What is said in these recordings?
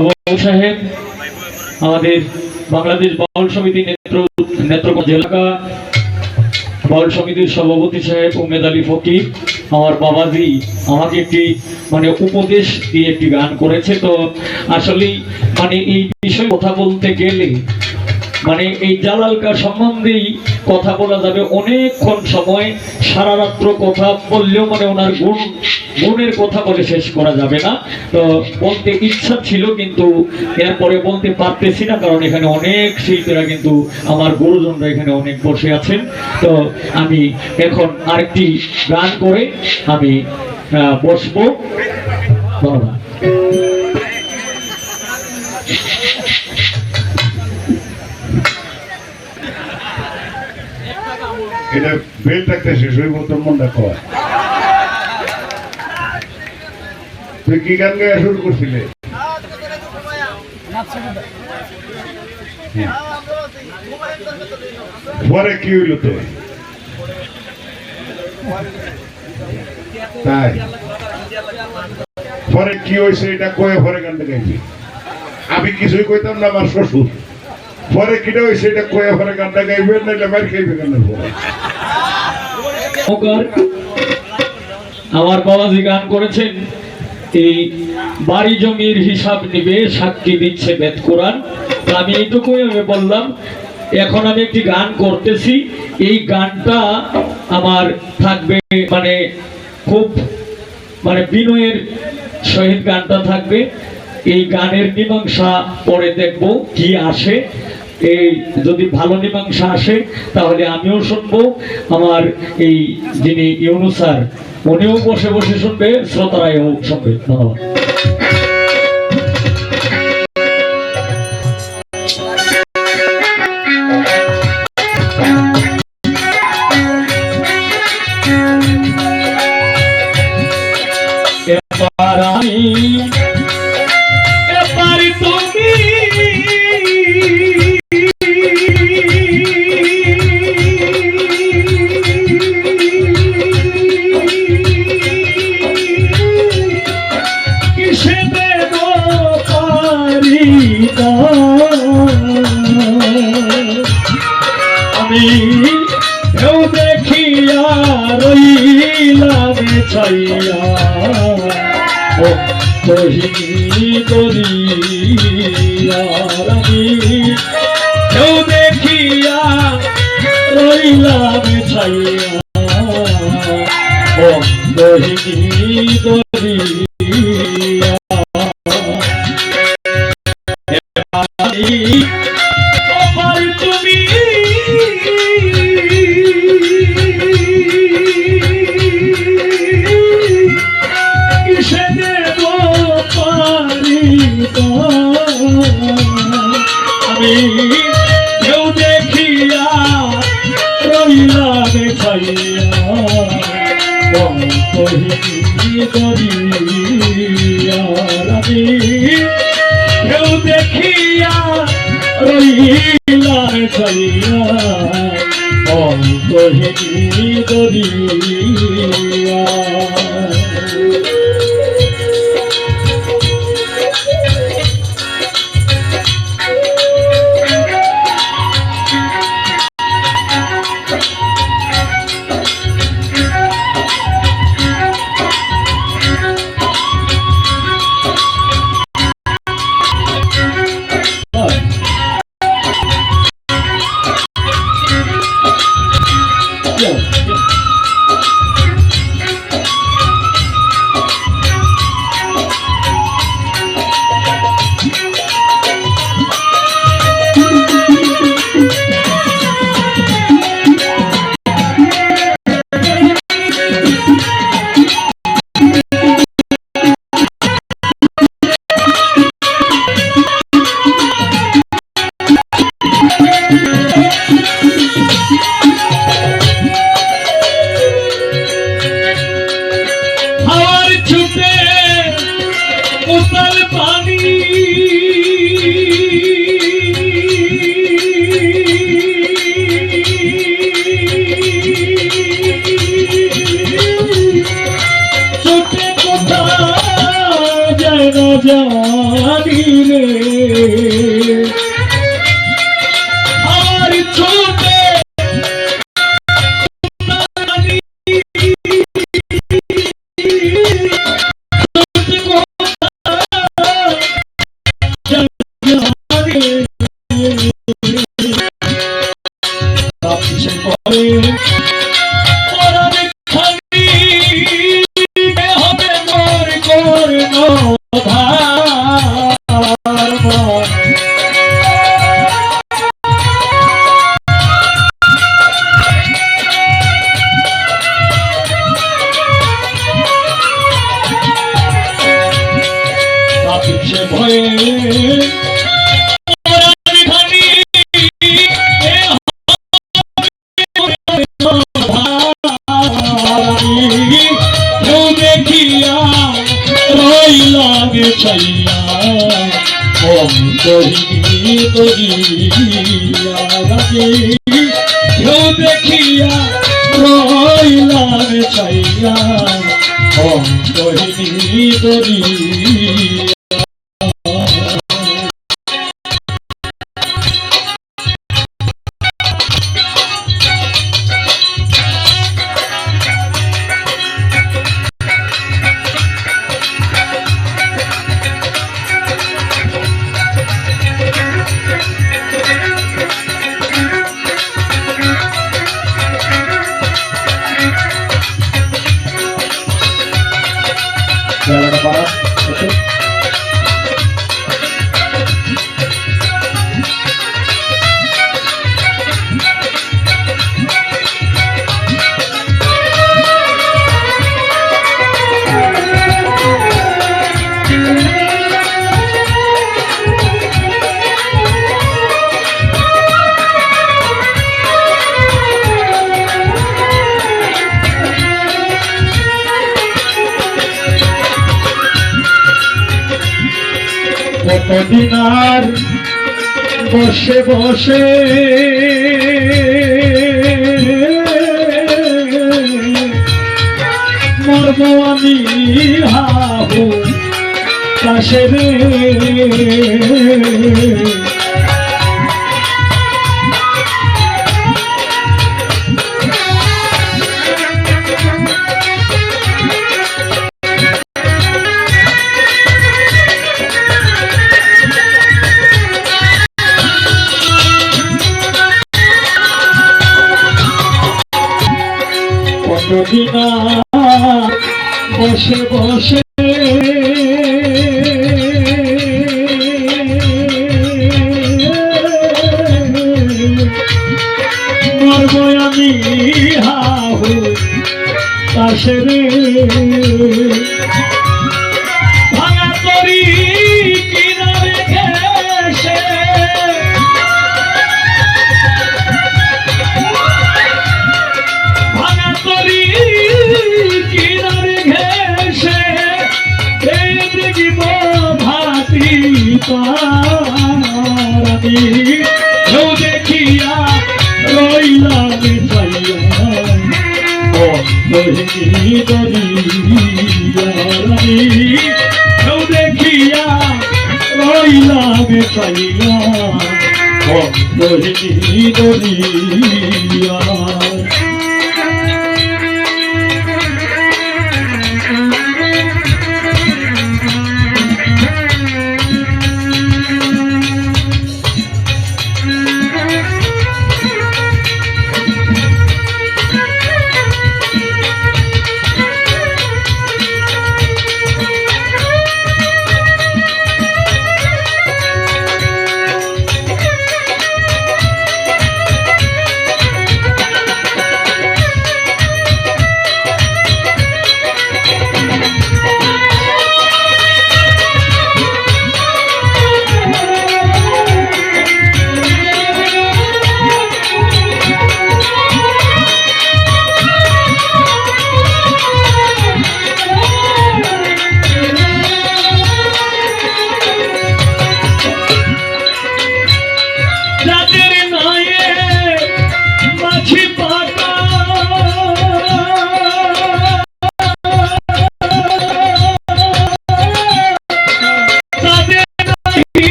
সভাপতি সাহেব, আমাদের বাংলাদেশ বাউল সমিতি নেত্র বাউল সমিতির সভাপতি সাহেব উমেদ আলী ফকির, আমার বাবাজি আমাকে একটি মানে উপদেশ দিয়ে একটি গান করেছে। তো আসলেই মানে এই বিষয়ে কথা বলতে গেলে মানে এই জালালকা সম্বন্ধেই কথা বলা যাবে। অনেকক্ষণ সময়, সারা রাত্র কথা বললেও মানে ওনার গুণ, গুণের কথা বলে শেষ করা যাবে না। তো বলতে ইচ্ছা ছিল কিন্তু এরপরে বলতে পারতেছি না, কারণ এখানে অনেক শিল্পীরা কিন্তু আমার গুরুজনরা এখানে অনেক বসে আছেন। তো আমি এখন আরেকটি গান করে আমি বসবো। ধন্যবাদ। এটা বেল থাকতে শেষ হইব তোর মনটা কয় তুই কি গান গায়ে শুরু করছিলে? হ্যাঁ। পরে কি হইল তো তাই? পরে কি হয়েছে এটা কয়ে পরে গানটা গাইবি। আমি কিছুই কইতাম না, আমার শ্বশুর। পরে কিটা হয়েছে এটা কয়ে পরে গানটা গাইবে নাইলে মার খাইবে গানের আমার বাবাজি গান করেছেন, এই বাড়ি জমির হিসাব নিবে, সাক্ষী দিচ্ছে বেদ কোরআন। আমি এইটুকুই আমি বললাম, এখন আমি একটি গান করতেছি, এই গানটা আমার থাকবে মানে খুব মানে বিনয়ের সহিত গানটা থাকবে। এই গানের মীমাংসা পরে দেখব কি আসে। এই যদি ভালো মীমাংসা আসে, তাহলে আমিও শুনব। আমার এই যিনি ইউনুসার উনিও বসে বসে শুনবে শ্রোতারাও শুনবে। ধন্যবাদ। ছাইয়া ও Leão. ভয়ে দেখিয়া রইল গে চাইয়া। দেখিয়া রইল গে চাইয়া। অন্তরিয়া কিনার বসে বসে। মরব আমি হাবু কাশে Yeah. পাইয়া ভক্ত হৃদয়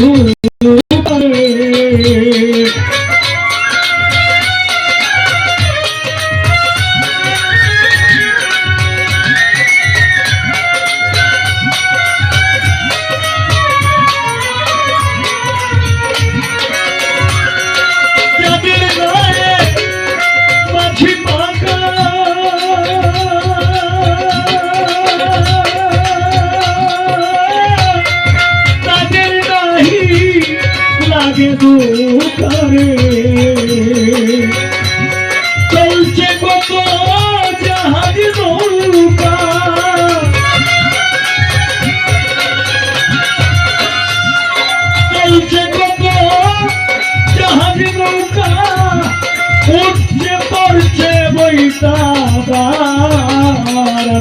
Ну,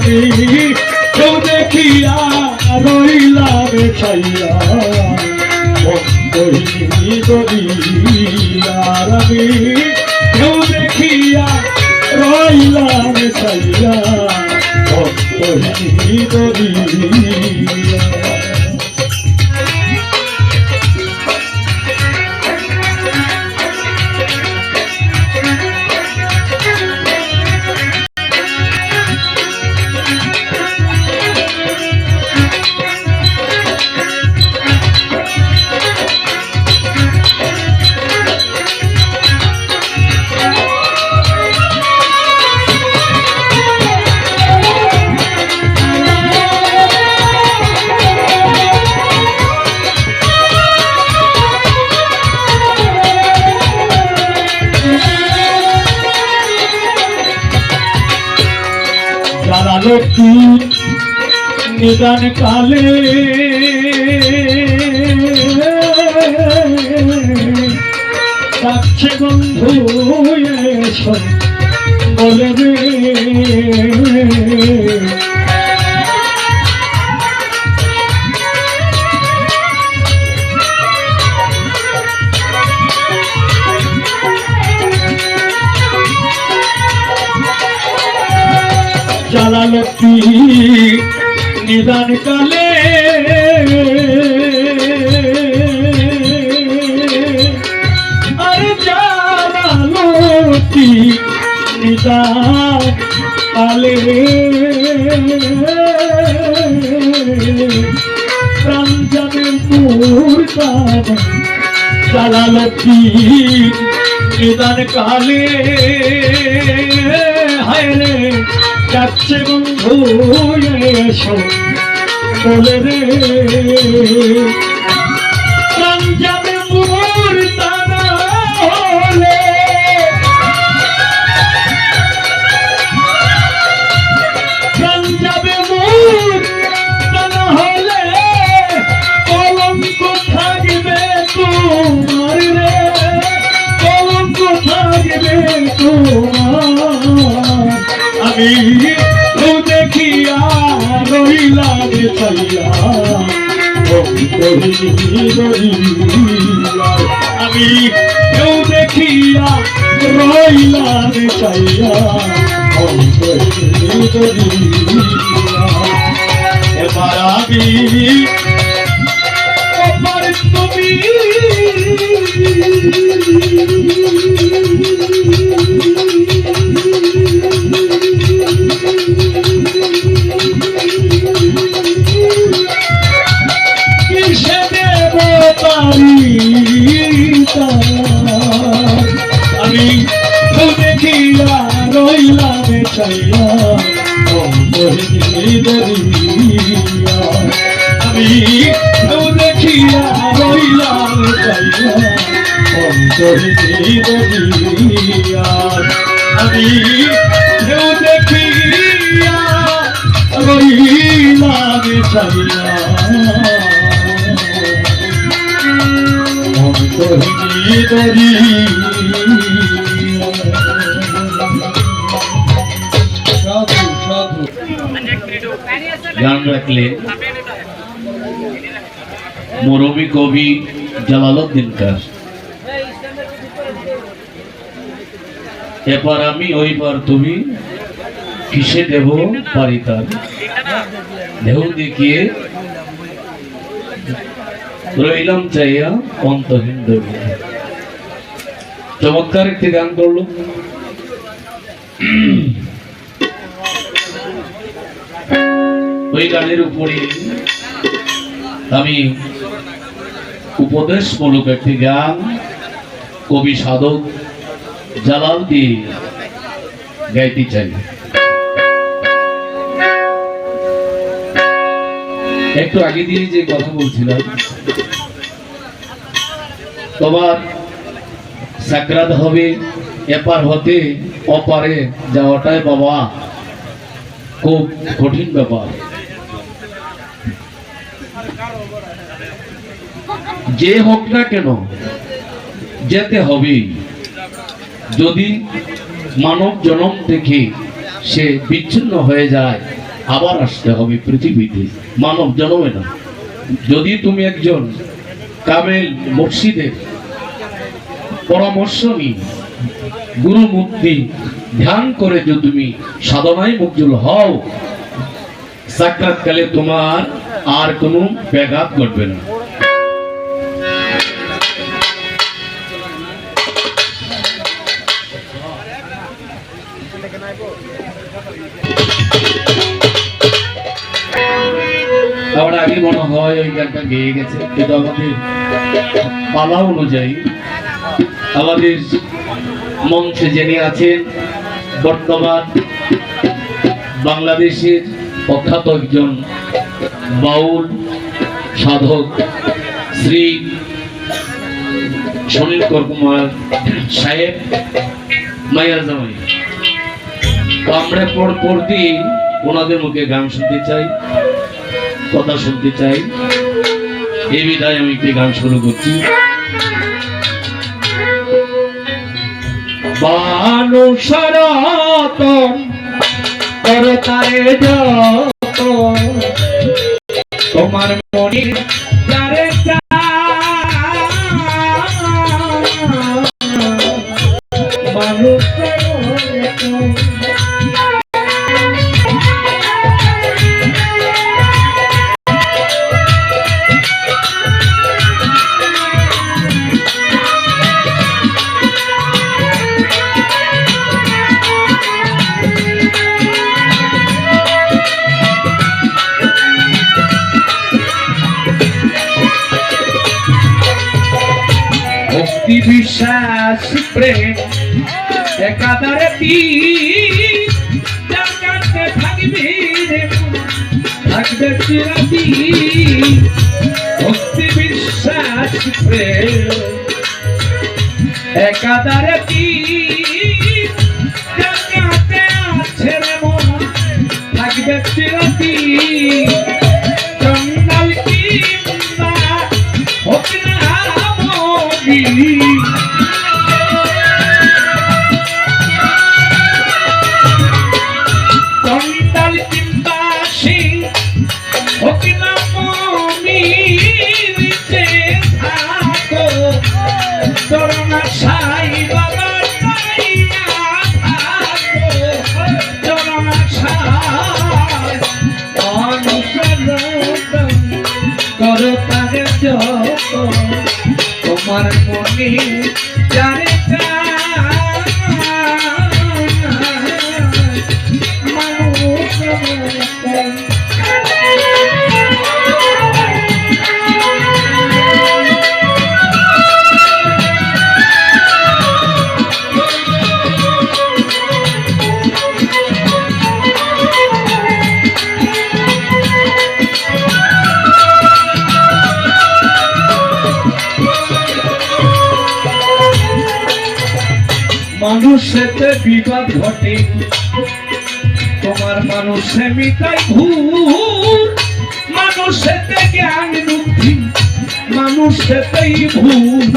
কেউ দেখিয়া রইলা বেছাইয়া দরিয়ারি কেউ দেখিয়া রইলা বেছাইয়া নিদান কালে। যাচ্ছে বন্ধু বলে রে। জালালো কি নিদান কালে। আরে জালালো কি নিদান কালে। প্রাণ জানে মূর্তান জালালো কি নিদান কালে। হায় রে, যাচ্ছে বন্ধু এসো বলে রে। আমি কেউ দেখিয়া রইলাম চাইয়া এবার আমি এবার তুমি। গান রাখলেন মরমী কবি জালালউদ্দিন কার এপার আমি ওইবার তুমি কিসে দেব পারিতার ঢেউ দেখিয়ে রইলাম চাইয়া অন্তহীন দেবে চমৎকার একটি গান করল। ওই গানের উপরে আমি উপদেশ উপদেশমূলক একটি গান, কবি সাধক জালাল দিয়ে গাইতে চাই। একটু আগে দিয়ে যে কথা বলছিলাম তোমার সাকরাত হবে, এপার হতে অপারে যাওয়াটাই বাবা খুব কঠিন ব্যাপার। যে হোক না কেন, যেতে হবে যদি মানব জনম থেকে সে বিচ্ছিন্ন হয়ে যায়, আবার আসতে হবে পৃথিবীতে। মানব জনমে না। যদি তুমি একজন কামেল মুর্শিদের পরামর্শ নিয়ে গুরু মূর্তি ধ্যান করে যে তুমি সাধনায় মুখজুল হও, সাক্ষাৎকালে তোমার আর কোনো ব্যাঘাত ঘটবে না। আগে মনে হয় ওই গানটা গেয়ে গেছে। কিন্তু আমাদের পালা অনুযায়ী আমাদের মঞ্চে যিনি আছেন, বর্তমান বাংলাদেশের প্রখ্যাত একজন বাউল সাধক শ্রী সুনীল কুমার সাহেব মাইয়া জামাই তো আমরা পর পর দিন ওনাদের মুখে গান শুনতে চাই। কথা শুনতে চাই। এই বিধায় আমি একটি গান শুরু করছি। তোমার মনে কাছে আছে রে মন, থাকবে চিরাতি বিবাদ ঘটে। তোমার মানুষে মিটাই ভুল মানুষেতে জ্ঞান বুদ্ধি মানুষেতেই ভুল।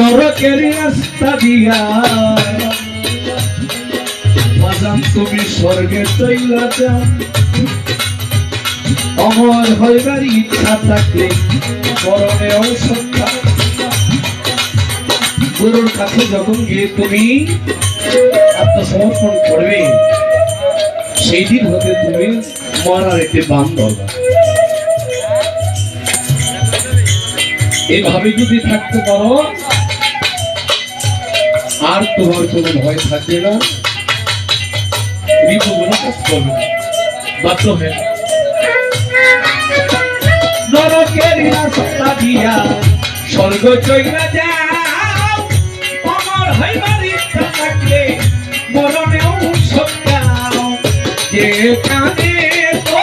নরকেরই রাস্তা দিয়া বাজান তুমি স্বর্গে চইলা যাও অমর হইবার ইচ্ছা থাকলে ঔষধ খাও। গুরুর কাছে যখন গিয়ে তুমি আত্মসমর্পণ করবে সেই দিন হতে তুমি মরার একটি বান ধরবা এইভাবে যদি থাকতে পারো আর তোমার কোনো ভয় থাকবে না। রিপুগুলো কাজ করবে না। বাধ্য নরকের রাস্তা দিয়া স্বর্গ চইলা যাও। হইবার ইচ্ছা থাকলে মরণেও যে কানে তো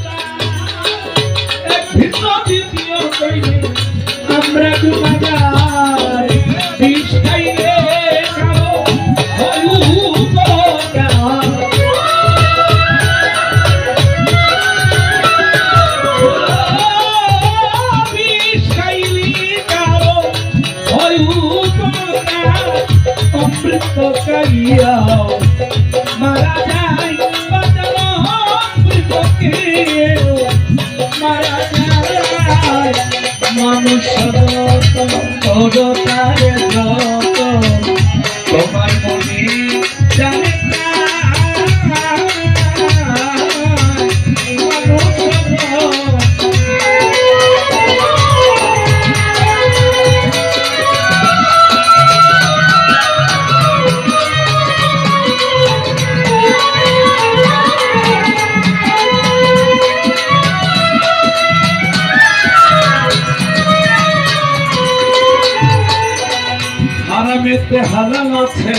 পথে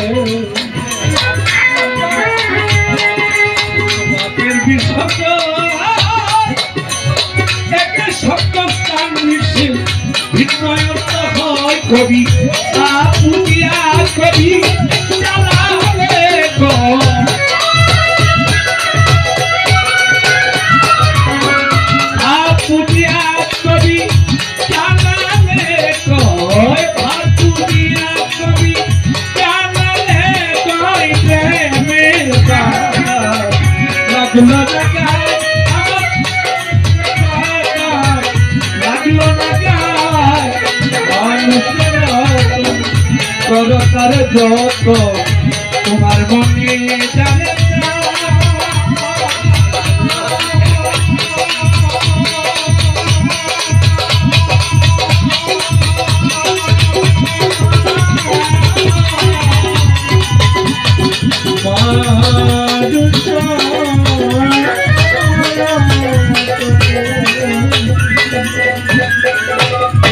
পাপের বিষত একে স্থান নিশ্চিত। হয় কবি। করো